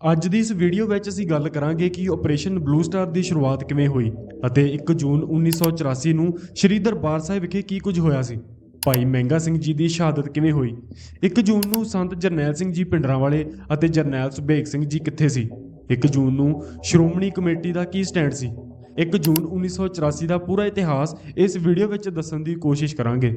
ਅੱਜ ਦੀ ਇਸ ਵੀਡੀਓ ਵਿੱਚ ਅਸੀਂ ਗੱਲ ਕਰਾਂਗੇ ਕਿ ਆਪਰੇਸ਼ਨ ਬਲੂ ਸਟਾਰ ਦੀ ਸ਼ੁਰੂਆਤ ਕਿਵੇਂ ਹੋਈ ਅਤੇ 1 ਜੂਨ 1984 ਨੂੰ ਸ਼੍ਰੀ ਦਰਬਾਰ ਸਾਹਿਬ ਵਿਖੇ ਕੀ ਕੁਝ ਹੋਇਆ ਸੀ। ਭਾਈ ਮਹਿੰਗਾ ਸਿੰਘ ਜੀ ਦੀ ਸ਼ਹਾਦਤ ਕਿਵੇਂ ਹੋਈ? 1 ਜੂਨ ਨੂੰ ਸੰਤ ਜਰਨੈਲ ਸਿੰਘ ਜੀ ਪਿੰਡਰਾਂਵਾਲੇ ਅਤੇ ਜਰਨੈਲ ਸੁਬੇਗ ਸਿੰਘ ਜੀ ਕਿੱਥੇ ਸੀ? 1 ਜੂਨ ਨੂੰ ਸ਼੍ਰੋਮਣੀ ਕਮੇਟੀ ਦਾ ਕੀ ਸਟੈਂਡ ਸੀ? 1 ਜੂਨ 1984 ਦਾ ਪੂਰਾ ਇਤਿਹਾਸ ਇਸ ਵੀਡੀਓ ਵਿੱਚ ਦੱਸਣ ਦੀ ਕੋਸ਼ਿਸ਼ ਕਰਾਂਗੇ।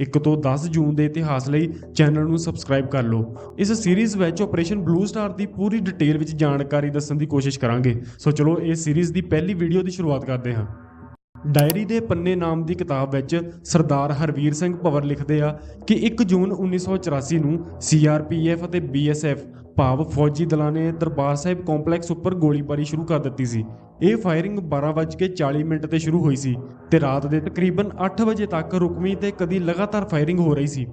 1 ਤੋਂ 10 ਜੂਨ ਦੇ ਇਤਿਹਾਸ ਲਈ ਚੈਨਲ ਨੂੰ ਸਬਸਕ੍ਰਾਈਬ ਕਰ ਲਓ। ਇਸ ਸੀਰੀਜ਼ ਵਿੱਚ ਆਪਰੇਸ਼ਨ ਬਲੂ ਸਟਾਰ ਦੀ ਪੂਰੀ ਡਿਟੇਲ ਵਿੱਚ ਜਾਣਕਾਰੀ ਦੱਸਣ ਦੀ ਕੋਸ਼ਿਸ਼ ਕਰਾਂਗੇ। ਸੋ ਚਲੋ, ਇਸ ਸੀਰੀਜ਼ ਦੀ ਪਹਿਲੀ ਵੀਡੀਓ ਦੀ ਸ਼ੁਰੂਆਤ ਕਰਦੇ ਹਾਂ। ਡਾਇਰੀ ਦੇ ਪੰਨੇ ਨਾਮ ਦੀ ਕਿਤਾਬ ਵਿੱਚ ਸਰਦਾਰ ਹਰਵੀਰ ਸਿੰਘ ਭਵਰ ਲਿਖਦੇ ਆ ਕਿ 1 ਜੂਨ 1984 ਨੂੰ ਸੀਆਰਪੀਐਫ ਅਤੇ ਬੀਐਸਐਫ ਭਾਵ ਫੌਜੀ ਦਲਾਂ ਨੇ ਦਰਬਾਰ ਸਾਹਿਬ ਕੰਪਲੈਕਸ ਉੱਪਰ ਗੋਲੀਬਾਰੀ ਸ਼ੁਰੂ ਕਰ ਦਿੱਤੀ ਸੀ। ਇਹ ਫਾਇਰਿੰਗ 12:40 ਮਿੰਟ ਤੇ ਸ਼ੁਰੂ ਹੋਈ ਸੀ ਤੇ ਰਾਤ ਦੇ ਤਕਰੀਬਨ 8 ਵਜੇ ਤੱਕ ਰੁਕਵੀਂ ਤੇ ਕਦੀ ਲਗਾਤਾਰ ਫਾਇਰਿੰਗ ਹੋ ਰਹੀ ਸੀ।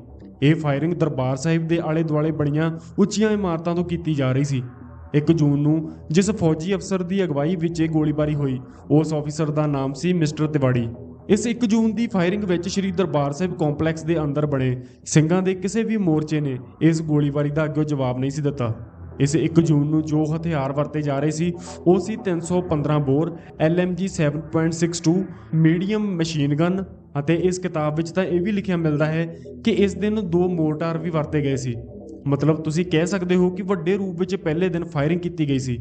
ਇਹ ਫਾਇਰਿੰਗ ਦਰਬਾਰ ਸਾਹਿਬ ਦੇ ਆਲੇ ਦੁਆਲੇ ਬਣੀਆਂ ਉੱਚੀਆਂ ਇਮਾਰਤਾਂ ਤੋਂ ਕੀਤੀ ਜਾ ਰਹੀ ਸੀ। 1 ਜੂਨ ਨੂੰ, ਜਿਸ ਫੌਜੀ ਅਫਸਰ ਦੀ ਅਗਵਾਈ ਵਿੱਚ ਇਹ ਗੋਲੀਬਾਰੀ ਹੋਈ, ਉਸ ਅਫਸਰ ਦਾ ਨਾਮ ਸੀ ਮਿਸਟਰ ਤਿਵਾੜੀ। ਇਸ 1 ਜੂਨ ਦੀ ਫਾਇਰਿੰਗ ਵਿੱਚ ਸ੍ਰੀ ਦਰਬਾਰ ਸਾਹਿਬ ਕੰਪਲੈਕਸ ਦੇ ਅੰਦਰ ਬਣੇ ਸਿੰਘਾਂ ਦੇ ਕਿਸੇ ਵੀ ਮੋਰਚੇ ਨੇ ਇਸ ਗੋਲੀਬਾਰੀ ਦਾ ਅੱਗੇ ਜਵਾਬ ਨਹੀਂ ਸੀ ਦਿੱਤਾ। ਇਸ 1 ਜੂਨ ਨੂੰ ਜੋ ਹਥਿਆਰ ਵਰਤੇ ਜਾ ਰਹੇ ਸੀ, ਉਹ ਸੀ 315 bore LMG 7.62 medium machine gun, ਅਤੇ ਇਸ ਕਿਤਾਬ ਵਿੱਚ ਤਾਂ ਇਹ ਵੀ ਲਿਖਿਆ ਮਿਲਦਾ ਹੈ ਕਿ ਇਸ ਦਿਨ ਦੋ ਮੋਰਟਾਰ ਵੀ ਵਰਤੇ ਗਏ ਸੀ। ਮਤਲਬ ਤੁਸੀਂ ਕਹਿ ਸਕਦੇ ਹੋ ਕਿ ਵੱਡੇ ਰੂਪ ਵਿੱਚ ਪਹਿਲੇ ਦਿਨ ਫਾਇਰਿੰਗ ਕੀਤੀ ਗਈ ਸੀ।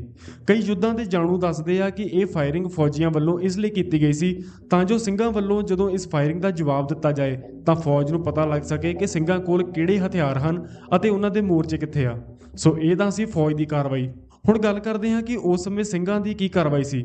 ਕਈ ਯੁੱਧਾਂ ਦੇ ਜਾਣੂ ਦੱਸਦੇ ਆ ਕਿ ਇਹ ਫਾਇਰਿੰਗ ਫੌਜੀਆਂ ਵੱਲੋਂ ਇਸ ਲਈ ਕੀਤੀ ਗਈ ਸੀ ਤਾਂ ਜੋ ਸਿੰਘਾਂ ਵੱਲੋਂ ਜਦੋਂ ਇਸ ਫਾਇਰਿੰਗ ਦਾ ਜਵਾਬ ਦਿੱਤਾ ਜਾਏ ਤਾਂ ਫੌਜ ਨੂੰ ਪਤਾ ਲੱਗ ਸਕੇ ਕਿ ਸਿੰਘਾਂ ਕੋਲ ਕਿਹੜੇ ਹਥਿਆਰ ਹਨ ਅਤੇ ਉਹਨਾਂ ਦੇ ਮੋਰਚੇ ਕਿੱਥੇ ਆ। ਸੋ ਇਹ ਤਾਂ ਸੀ ਫੌਜ ਦੀ ਕਾਰਵਾਈ। ਹੁਣ ਗੱਲ ਕਰਦੇ ਹਾਂ ਕਿ ਉਸ ਸਮੇਂ ਸਿੰਘਾਂ ਦੀ ਕੀ ਕਾਰਵਾਈ ਸੀ।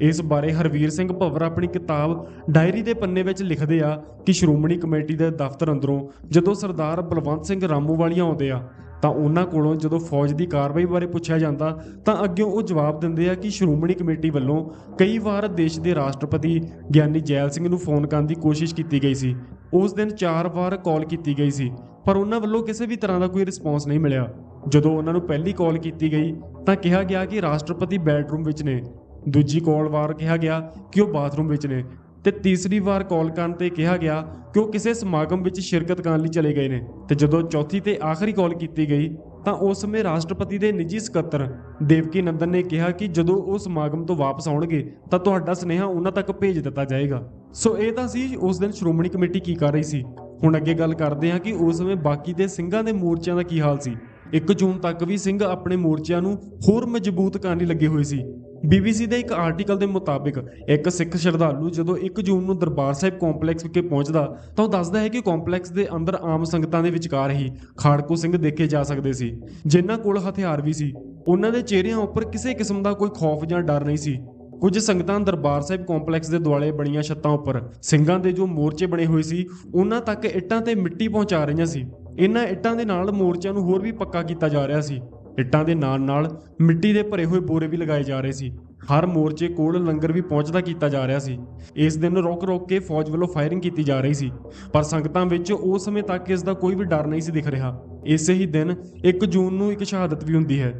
ਇਸ ਬਾਰੇ ਹਰਵੀਰ ਸਿੰਘ ਭਵਰ ਆਪਣੀ ਕਿਤਾਬ ਡਾਇਰੀ ਦੇ ਪੰਨੇ ਵਿੱਚ ਲਿਖਦੇ ਆ ਕਿ ਸ਼੍ਰੋਮਣੀ ਕਮੇਟੀ ਦੇ ਦਫ਼ਤਰ ਅੰਦਰੋਂ ਜਦੋਂ ਸਰਦਾਰ ਬਲਵੰਤ ਸਿੰਘ ਰਾਮੂਵਾਲੀਆ ਆਉਂਦੇ ਆ, ਤਾਂ ਉਹਨਾਂ ਕੋਲੋਂ ਜਦੋਂ ਫੌਜ ਦੀ ਕਾਰਵਾਈ ਬਾਰੇ ਪੁੱਛਿਆ ਜਾਂਦਾ, ਤਾਂ ਅੱਗੇ ਉਹ ਜਵਾਬ ਦਿੰਦੇ ਆ ਕਿ ਸ਼੍ਰੋਮਣੀ ਕਮੇਟੀ ਵੱਲੋਂ ਕਈ ਵਾਰ ਦੇਸ਼ ਦੇ ਰਾਸ਼ਟਰਪਤੀ ਗਿਆਨੀ ਜੈਲ ਸਿੰਘ ਨੂੰ ਫੋਨ ਕਰਨ ਦੀ ਕੋਸ਼ਿਸ਼ ਕੀਤੀ ਗਈ ਸੀ। ਉਸ ਦਿਨ 4 ਵਾਰ ਕਾਲ ਕੀਤੀ ਗਈ ਸੀ, ਪਰ ਉਹਨਾਂ ਵੱਲੋਂ ਕਿਸੇ ਵੀ ਤਰ੍ਹਾਂ ਦਾ ਕੋਈ ਰਿਸਪੌਂਸ ਨਹੀਂ ਮਿਲਿਆ। ਜਦੋਂ ਉਹਨਾਂ ਨੂੰ ਪਹਿਲੀ ਕਾਲ ਕੀਤੀ ਗਈ, ਤਾਂ ਕਿਹਾ ਗਿਆ ਕਿ ਰਾਸ਼ਟਰਪਤੀ ਬੈਡਰੂਮ ਵਿੱਚ ਨੇ। ਦੂਜੀ ਕਾਲ ਵਾਰ ਕਿਹਾ ਗਿਆ ਕਿ ਉਹ ਬਾਥਰੂਮ ਵਿੱਚ ਨੇ ਤੇ ਤੀਸਰੀ ਵਾਰ ਕਾਲ ਕਰਨ ਤੇ ਕਿਹਾ ਗਿਆ ਕਿ ਉਹ ਕਿਸੇ ਸਮਾਗਮ ਵਿੱਚ ਸ਼ਿਰਕਤ ਕਰਨ ਲਈ ਚਲੇ ਗਏ ਨੇ। ਤੇ ਜਦੋਂ ਚੌਥੀ ਤੇ ਆਖਰੀ ਕਾਲ ਕੀਤੀ ਗਈ, ਤਾਂ ਉਸ ਸਮੇਂ ਰਾਸ਼ਟਰਪਤੀ ਦੇ ਨਿੱਜੀ ਸਕੱਤਰ ਦੇਵਕੀ ਨੰਦਨ ਨੇ ਕਿਹਾ ਕਿ ਜਦੋਂ ਉਹ ਸਮਾਗਮ ਤੋਂ ਵਾਪਸ ਆਉਣਗੇ, ਤਾਂ ਤੁਹਾਡਾ ਸੁਨੇਹਾ ਉਹਨਾਂ ਤੱਕ ਭੇਜ ਦਿੱਤਾ ਜਾਏਗਾ। ਸੋ ਇਹ ਤਾਂ ਸੀ ਉਸ ਦਿਨ ਸ਼੍ਰੋਮਣੀ ਕਮੇਟੀ ਕੀ ਕਰ ਰਹੀ ਸੀ। ਹੁਣ ਅੱਗੇ ਗੱਲ ਕਰਦੇ ਹਾਂ ਕਿ ਉਸ ਸਮੇਂ ਬਾਕੀ ਦੇ ਸਿੰਘਾਂ ਦੇ ਮੋਰਚਿਆਂ ਦਾ ਕੀ ਹਾਲ ਸੀ। 1 ਜੂਨ ਤੱਕ ਵੀ ਸਿੰਘ ਆਪਣੇ ਮੋਰਚਿਆਂ ਨੂੰ ਹੋਰ ਮਜ਼ਬੂਤ ਕਰਨ ਲਈ ਲੱਗੇ ਹੋਏ ਸੀ। BBC ਦੇ ਇੱਕ ਆਰਟੀਕਲ ਦੇ ਮੁਤਾਬਿਕ ਇੱਕ ਸਿੱਖ ਸ਼ਰਧਾਲੂ ਜਦੋਂ 1 ਜੂਨ ਨੂੰ ਦਰਬਾਰ ਸਾਹਿਬ ਕੰਪਲੈਕਸ ਵਿਖੇ ਪਹੁੰਚਦਾ ਤਾਂ ਉਹ ਦੱਸਦਾ ਹੈ ਕਿ ਕੰਪਲੈਕਸ ਦੇ ਅੰਦਰ ਆਮ ਸੰਗਤਾਂ ਦੇ ਵਿਚਕਾਰ ਹੀ ਖਾੜਕੂ ਸਿੰਘ ਦੇਖੇ ਜਾ ਸਕਦੇ ਸੀ, ਜਿਨ੍ਹਾਂ ਕੋਲ ਹਥਿਆਰ ਵੀ ਸੀ। ਉਹਨਾਂ ਦੇ ਚਿਹਰਿਆਂ ਉੱਪਰ ਕਿਸੇ ਕਿਸਮ ਦਾ ਕੋਈ ਖੌਫ ਜਾਂ ਡਰ ਨਹੀਂ ਸੀ। ਕੁਝ ਸੰਗਤਾਂ ਦਰਬਾਰ ਸਾਹਿਬ ਕੰਪਲੈਕਸ ਦੇ ਦੁਆਲੇ ਬਣੀਆਂ ਛੱਤਾਂ ਉੱਪਰ ਸਿੰਘਾਂ ਦੇ ਜੋ ਮੋਰਚੇ ਬਣੇ ਹੋਏ ਸੀ, ਉਹਨਾਂ ਤੱਕ ਇੱਟਾਂ ਤੇ ਮਿੱਟੀ ਪਹੁੰਚਾ ਰਹੀਆਂ ਸੀ। ਇਹਨਾਂ ਇੱਟਾਂ ਦੇ ਨਾਲ ਮੋਰਚਿਆਂ ਨੂੰ ਹੋਰ ਵੀ ਪੱਕਾ ਕੀਤਾ ਜਾ ਰਿਹਾ ਸੀ। ਇੱਟਾਂ ਦੇ ਨਾਲ ਨਾਲ ਮਿੱਟੀ ਦੇ ਭਰੇ ਹੋਏ ਬੋਰੇ ਵੀ ਲਗਾਏ ਜਾ ਰਹੇ ਸੀ। ਹਰ ਮੋਰਚੇ ਕੋਲ ਲੰਗਰ ਵੀ ਪਹੁੰਚਦਾ ਕੀਤਾ ਜਾ ਰਿਹਾ ਸੀ। ਇਸ ਦਿਨ ਰੋਕ ਰੋਕ ਕੇ ਫੌਜ ਵੱਲੋਂ ਫਾਇਰਿੰਗ ਕੀਤੀ ਜਾ ਰਹੀ ਸੀ, ਪਰ ਸੰਗਤਾਂ ਵਿੱਚ ਉਸ ਸਮੇਂ ਤੱਕ ਇਸ ਦਾ ਕੋਈ ਵੀ ਡਰ ਨਹੀਂ ਸੀ ਦਿਖ ਰਿਹਾ। ਇਸੇ ਹੀ ਦਿਨ 1 ਜੂਨ ਨੂੰ ਇੱਕ ਸ਼ਹਾਦਤ ਵੀ ਹੁੰਦੀ ਹੈ,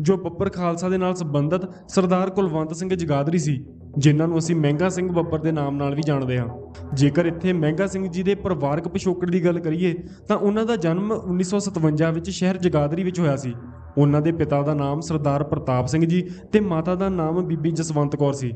ਜੋ ਬੱਬਰ ਖਾਲਸਾ ਦੇ ਨਾਲ ਸੰਬੰਧਿਤ ਸਰਦਾਰ ਕੁਲਵੰਤ ਸਿੰਘ ਜਗਾਦਰੀ ਸੀ, ਜਿਨ੍ਹਾਂ ਨੂੰ ਅਸੀਂ ਮਹਿੰਗਾ ਸਿੰਘ ਬੱਬਰ ਦੇ ਨਾਮ ਨਾਲ ਵੀ ਜਾਣਦੇ ਹਾਂ। ਜੇਕਰ ਇੱਥੇ ਮਹਿੰਗਾ ਸਿੰਘ ਜੀ ਦੇ ਪਰਿਵਾਰਕ ਪਿਛੋਕੜ ਦੀ ਗੱਲ ਕਰੀਏ, ਤਾਂ ਉਹਨਾਂ ਦਾ ਜਨਮ 1957 ਵਿੱਚ ਸ਼ਹਿਰ ਜਗਾਦਰੀ ਵਿੱਚ ਹੋਇਆ ਸੀ। ਉਹਨਾਂ ਦੇ ਪਿਤਾ ਦਾ ਨਾਮ ਸਰਦਾਰ ਪ੍ਰਤਾਪ ਸਿੰਘ ਜੀ ਤੇ ਮਾਤਾ ਦਾ ਨਾਮ ਬੀਬੀ ਜਸਵੰਤ ਕੌਰ ਸੀ।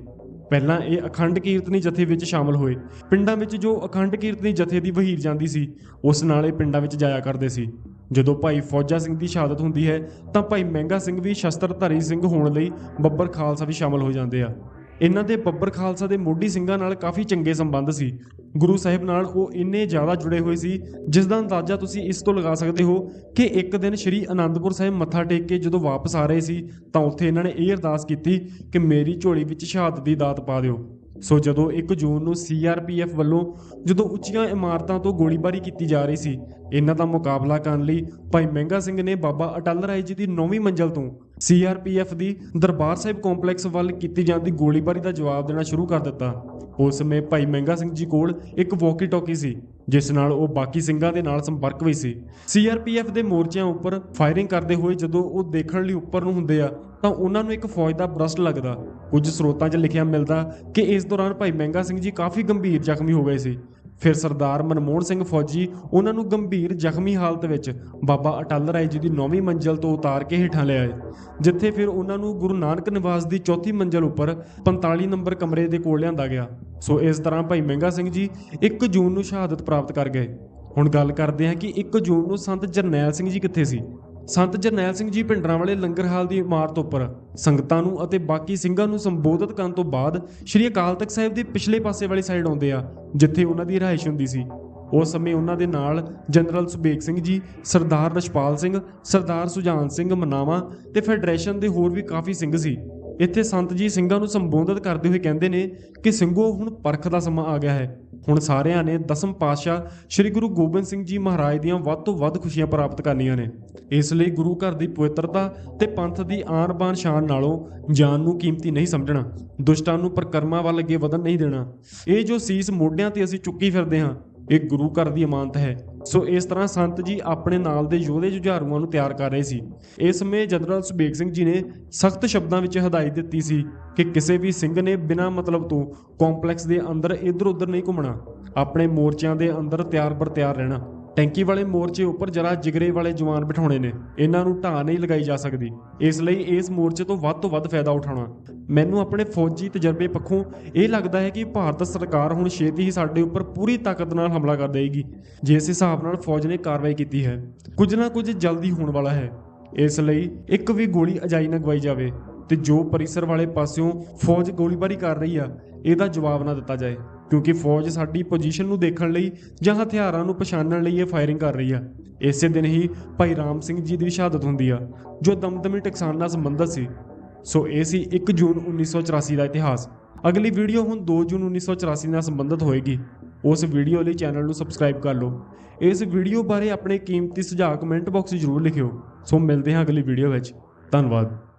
ਪਹਿਲਾਂ ਇਹ ਅਖੰਡ ਕੀਰਤਨੀ ਜਥੇ ਵਿੱਚ ਸ਼ਾਮਲ ਹੋਏ। ਪਿੰਡਾਂ ਵਿੱਚ ਜੋ ਅਖੰਡ ਕੀਰਤਨੀ ਜਥੇ ਦੀ ਵਹੀਰ ਜਾਂਦੀ ਸੀ, ਉਸ ਨਾਲ ਇਹ ਪਿੰਡਾਂ ਵਿੱਚ ਜਾਇਆ ਕਰਦੇ ਸੀ। ਜਦੋਂ ਭਾਈ ਫੌਜਾ ਸਿੰਘ ਦੀ ਸ਼ਹਾਦਤ ਹੁੰਦੀ ਹੈ, ਤਾਂ ਭਾਈ ਮਹਿੰਗਾ ਸਿੰਘ ਵੀ ਸ਼ਸਤਰਧਾਰੀ ਸਿੰਘ ਹੋਣ ਲਈ ਬੱਬਰ ਖਾਲਸਾ ਵੀ ਸ਼ਾਮਲ ਹੋ ਜਾਂਦੇ ਆ। ਇਹਨਾਂ ਦੇ ਬੱਬਰ ਖਾਲਸਾ ਦੇ ਮੋਢੀ ਸਿੰਘਾਂ ਨਾਲ ਕਾਫੀ ਚੰਗੇ ਸੰਬੰਧ ਸੀ। ਗੁਰੂ ਸਾਹਿਬ ਨਾਲ ਉਹ ਇੰਨੇ ਜ਼ਿਆਦਾ ਜੁੜੇ ਹੋਏ ਸੀ, ਜਿਸ ਦਾ ਅੰਦਾਜ਼ਾ ਤੁਸੀਂ ਇਸ ਤੋਂ ਲਗਾ ਸਕਦੇ ਹੋ ਕਿ ਇੱਕ ਦਿਨ ਸ੍ਰੀ ਅਨੰਦਪੁਰ ਸਾਹਿਬ ਮੱਥਾ ਟੇਕ ਕੇ ਜਦੋਂ ਵਾਪਸ ਆ ਰਹੇ ਸੀ, ਤਾਂ ਉੱਥੇ ਇਹਨਾਂ ਨੇ ਇਹ ਅਰਦਾਸ ਕੀਤੀ ਕਿ ਮੇਰੀ ਝੋਲੀ ਵਿੱਚ ਸ਼ਹਾਦਤ ਦੀ ਦਾਤ ਪਾ ਦਿਓ। ਸੋ ਜਦੋਂ 1 ਜੂਨ ਨੂੰ ਸੀਆਰਪੀਐਫ ਵੱਲੋਂ ਜਦੋਂ ਉੱਚੀਆਂ ਇਮਾਰਤਾਂ ਤੋਂ ਗੋਲੀਬਾਰੀ ਕੀਤੀ ਜਾ ਰਹੀ ਸੀ, ਇਹਨਾਂ ਦਾ ਮੁਕਾਬਲਾ ਕਰਨ ਲਈ ਭਾਈ ਮਹਿੰਗਾ ਸਿੰਘ ਨੇ ਬਾਬਾ ਅਟਲ ਰਾਏ ਜੀ ਦੀ 9ਵੀਂ ਮੰਜ਼ਲ ਤੋਂ ਸੀਆਰਪੀਐਫ ਦੀ ਦਰਬਾਰ ਸਾਹਿਬ ਕੰਪਲੈਕਸ ਵੱਲ ਕੀਤੀ ਜਾਂਦੀ ਗੋਲੀਬਾਰੀ ਦਾ ਜਵਾਬ ਦੇਣਾ ਸ਼ੁਰੂ ਕਰ ਦਿੱਤਾ। ਉਸ ਸਮੇਂ ਭਾਈ ਮਹਿੰਗਾ ਸਿੰਘ ਜੀ ਕੋਲ ਇੱਕ ਵਾਕੀ ਟਾਕੀ ਸੀ, ਜਿਸ ਨਾਲ ਉਹ ਬਾਕੀ ਸਿੰਘਾਂ ਦੇ ਨਾਲ ਸੰਪਰਕ ਵੀ ਸੀ। ਸੀਆਰਪੀਐਫ ਦੇ ਮੋਰਚਿਆਂ ਉੱਪਰ ਫਾਇਰਿੰਗ ਕਰਦੇ ਹੋਏ ਜਦੋਂ ਉਹ ਦੇਖਣ ਲਈ ਉੱਪਰ ਨੂੰ ਹੁੰਦੇ ਆ, ਤਾਂ ਉਹਨਾਂ ਨੂੰ ਇੱਕ ਫੌਜ ਦਾ ਬਰਸਟ ਲੱਗਦਾ। ਕੁਝ ਸਰੋਤਾਂ 'ਚ ਲਿਖਿਆ ਮਿਲਦਾ ਕਿ ਇਸ ਦੌਰਾਨ ਭਾਈ ਮਹਿੰਗਾ ਸਿੰਘ ਜੀ ਕਾਫੀ ਗੰਭੀਰ ਜ਼ਖਮੀ ਹੋ ਗਏ ਸੀ। ਫਿਰ ਸਰਦਾਰ ਮਨਮੋਹਨ ਸਿੰਘ ਫੌਜੀ ਉਹਨਾਂ ਨੂੰ ਗੰਭੀਰ ਜ਼ਖਮੀ ਹਾਲਤ ਵਿੱਚ ਬਾਬਾ ਅਟਲ ਰਾਏ ਜੀ ਦੀ ਨੌਵੀਂ ਮੰਜ਼ਲ ਤੋਂ ਉਤਾਰ ਕੇ ਹੇਠਾਂ ਲੈ ਆਏ ਜਿੱਥੇ ਫਿਰ ਉਹਨਾਂ ਨੂੰ ਗੁਰੂ ਨਾਨਕ ਨਿਵਾਸ ਦੀ ਚੌਥੀ ਮੰਜ਼ਲ ਉੱਪਰ 45 ਨੰਬਰ ਕਮਰੇ ਦੇ ਕੋਲ ਲਿਆਂਦਾ ਗਿਆ। ਸੋ ਇਸ ਤਰ੍ਹਾਂ ਭਾਈ ਮਹਿੰਗਾ ਸਿੰਘ ਜੀ 1 ਜੂਨ ਨੂੰ ਸ਼ਹਾਦਤ ਪ੍ਰਾਪਤ ਕਰ ਗਏ। ਹੁਣ ਗੱਲ ਕਰਦੇ ਹਾਂ ਕਿ 1 ਜੂਨ ਨੂੰ ਸੰਤ ਜਰਨੈਲ ਸਿੰਘ ਜੀ ਕਿੱਥੇ ਸੀ? ਸੰਤ ਜਰਨੈਲ ਸਿੰਘ ਜੀ ਪਿੰਡਰਾਂ ਵਾਲੇ ਲੰਗਰ ਹਾਲ ਦੀ ਇਮਾਰਤ ਉੱਪਰ ਸੰਗਤਾਂ ਨੂੰ ਅਤੇ ਬਾਕੀ ਸਿੰਘਾਂ ਨੂੰ ਸੰਬੋਧਿਤ ਕਰਨ ਤੋਂ ਬਾਅਦ ਸ਼੍ਰੀ ਅਕਾਲ ਤਖਤ ਸਾਹਿਬ ਦੇ ਪਿਛਲੇ ਪਾਸੇ ਵਾਲੀ ਸਾਈਡ ਆਉਂਦੇ ਆ, ਜਿੱਥੇ ਉਹਨਾਂ ਦੀ ਰਿਹਾਇਸ਼ ਹੁੰਦੀ ਸੀ। ਉਸ ਸਮੇਂ ਉਹਨਾਂ ਦੇ ਨਾਲ ਜਨਰਲ ਸੁਬੇਗ ਸਿੰਘ ਜੀ, ਸਰਦਾਰ ਰਸ਼ਪਾਲ ਸਿੰਘ, ਸਰਦਾਰ ਸੁਜਾਨ ਸਿੰਘ ਮਨਾਵਾ ਤੇ ਫੈਡਰੇਸ਼ਨ ਦੇ ਹੋਰ ਵੀ ਕਾਫੀ ਸਿੰਘ ਸੀ। ਇੱਥੇ ਸੰਤ ਜੀ ਸਿੰਘਾਂ ਨੂੰ ਸੰਬੋਧਿਤ ਕਰਦੇ ਹੋਏ ਕਹਿੰਦੇ ਨੇ ਕਿ ਸਿੰਘੋ, ਹੁਣ ਪਰਖ ਦਾ ਸਮਾਂ ਆ ਗਿਆ ਹੈ। ਹੁਣ ਸਾਰਿਆਂ ਨੇ ਦਸਮ ਪਾਤਸ਼ਾਹ ਸ੍ਰੀ ਗੁਰੂ ਗੋਬਿੰਦ ਸਿੰਘ ਜੀ ਮਹਾਰਾਜ ਦੀਆਂ ਵੱਧ ਤੋਂ ਵੱਧ ਖੁਸ਼ੀਆਂ ਪ੍ਰਾਪਤ ਕਰਨੀਆਂ ਨੇ। ਇਸ ਲਈ ਗੁਰੂ ਘਰ ਦੀ ਪਵਿੱਤਰਤਾ ਤੇ ਪੰਥ ਦੀ ਆਨ ਬਾਨ ਸ਼ਾਨ ਨਾਲੋਂ ਜਾਨ ਨੂੰ ਕੀਮਤੀ ਨਹੀਂ ਸਮਝਣਾ, ਦੁਸ਼ਟਾਂ ਨੂੰ ਪ੍ਰਕਰਮਾਂ ਵੱਲ ਅੱਗੇ ਵਧਣ ਨਹੀਂ ਦੇਣਾ। ਇਹ ਜੋ ਸੀਸ ਮੋਢਿਆਂ ਤੇ ਅਸੀਂ ਚੁੱਕੀ ਫਿਰਦੇ ਹਾਂ ਇਹ ਗੁਰੂ ਘਰ ਦੀ ਅਮਾਨਤ ਹੈ। ਸੋ ਇਸ ਤਰ੍ਹਾਂ ਸੰਤ ਜੀ ਆਪਣੇ ਨਾਲ ਦੇ ਯੋਧੇ ਜੁਝਾਰੂਆਂ ਨੂੰ ਤਿਆਰ ਕਰ ਰਹੇ ਸੀ। ਇਸ ਸਮੇਂ ਜਨਰਲ ਸੁਬੇਗ ਸਿੰਘ ਜੀ ਨੇ ਸਖਤ ਸ਼ਬਦਾਂ ਵਿੱਚ ਹਦਾਇਤ ਦਿੱਤੀ ਸੀ ਕਿ ਕਿਸੇ ਵੀ ਸਿੰਘ ਨੇ ਬਿਨਾਂ ਮਤਲਬ ਤੋਂ ਕੰਪਲੈਕਸ ਦੇ ਅੰਦਰ ਇੱਧਰ ਉੱਧਰ ਨਹੀਂ ਘੁੰਮਣਾ। ਆਪਣੇ ਮੋਰਚਿਆਂ ਦੇ ਅੰਦਰ ਤਿਆਰ ਬਰ ਤਿਆਰ ਰਹਿਣਾ। ਟੈਂਕੀ ਵਾਲੇ ਮੋਰਚੇ ਉੱਪਰ ਜਰਾ ਜਿਗਰੇ ਵਾਲੇ ਜਵਾਨ ਬਿਠਾਉਣੇ ਨੇ। ਇਹਨਾਂ ਨੂੰ ਢਾਹ ਨਹੀਂ ਲਗਾਈ ਜਾ ਸਕਦੀ। ਇਸ ਲਈ ਇਸ ਮੋਰਚੇ ਤੋਂ ਵੱਧ ਤੋਂ ਵੱਧ ਫਾਇਦਾ ਉਠਾਉਣਾ। ਮੈਨੂੰ ਆਪਣੇ ਫੌਜੀ ਤਜਰਬੇ ਪੱਖੋਂ ਇਹ ਲੱਗਦਾ ਹੈ ਕਿ ਭਾਰਤ ਸਰਕਾਰ ਹੁਣ ਛੇਤੀ ਹੀ ਸਾਡੇ ਉੱਪਰ ਪੂਰੀ ਤਾਕਤ ਨਾਲ ਹਮਲਾ ਕਰ ਦੇਵੇਗੀ, ਜਿਸ ਹਿਸਾਬ ਨਾਲ ਫੌਜ ਨੇ ਕਾਰਵਾਈ ਕੀਤੀ ਹੈ। ਕੁਝ ਨਾ ਕੁਝ ਜਲਦੀ ਹੋਣ ਵਾਲਾ ਹੈ। ਇਸ ਲਈ ਇੱਕ ਵੀ ਗੋਲੀ ਅਜਾਈ ਨਾ ਗਵਾਈ ਜਾਵੇ ਤੇ ਜੋ ਪਰਿਸਰ ਵਾਲੇ ਪਾਸਿਓਂ ਫੌਜ ਗੋਲੀਬਾਰੀ ਕਰ ਰਹੀ ਆ, ਇਹਦਾ ਜਵਾਬ ਨਾ ਦਿੱਤਾ ਜਾਏ। ਕਿਉਂਕਿ ਫੌਜ ਸਾਡੀ ਪੋਜੀਸ਼ਨ ਨੂੰ ਦੇਖਣ ਲਈ ਜਾਂ ਹਥਿਆਰਾਂ ਨੂੰ ਪਛਾਣਨ ਲਈ ਇਹ ਫਾਇਰਿੰਗ ਕਰ ਰਹੀ ਆ। ਇਸੇ ਦਿਨ ਹੀ ਭਾਈ ਰਾਮ ਸਿੰਘ ਜੀ ਦੀ ਸ਼ਹਾਦਤ ਹੁੰਦੀ ਆ, ਜੋ ਦਮਦਮੀ ਟਕਸਾਨ ਨਾਲ ਸੰਬੰਧਿਤ ਸੀ। ਸੋ ਇਹ ਸੀ 1 ਜੂਨ 1984 ਦਾ ਇਤਿਹਾਸ। ਅਗਲੀ ਵੀਡੀਓ ਹੁਣ 2 ਜੂਨ 1984 ਨਾਲ ਸੰਬੰਧਿਤ ਹੋਏਗੀ। ਉਸ ਵੀਡੀਓ ਲਈ ਚੈਨਲ ਨੂੰ ਸਬਸਕ੍ਰਾਈਬ ਕਰ ਲਓ। ਇਸ ਵੀਡੀਓ ਬਾਰੇ ਆਪਣੇ ਕੀਮਤੀ ਸੁਝਾਅ ਕਮੈਂਟ ਬਾਕਸ 'ਚ ਜ਼ਰੂਰ ਲਿਖਿਓ। ਸੋ ਮਿਲਦੇ ਹਾਂ ਅਗਲੀ ਵੀਡੀਓ ਵਿੱਚ। ਧੰਨਵਾਦ।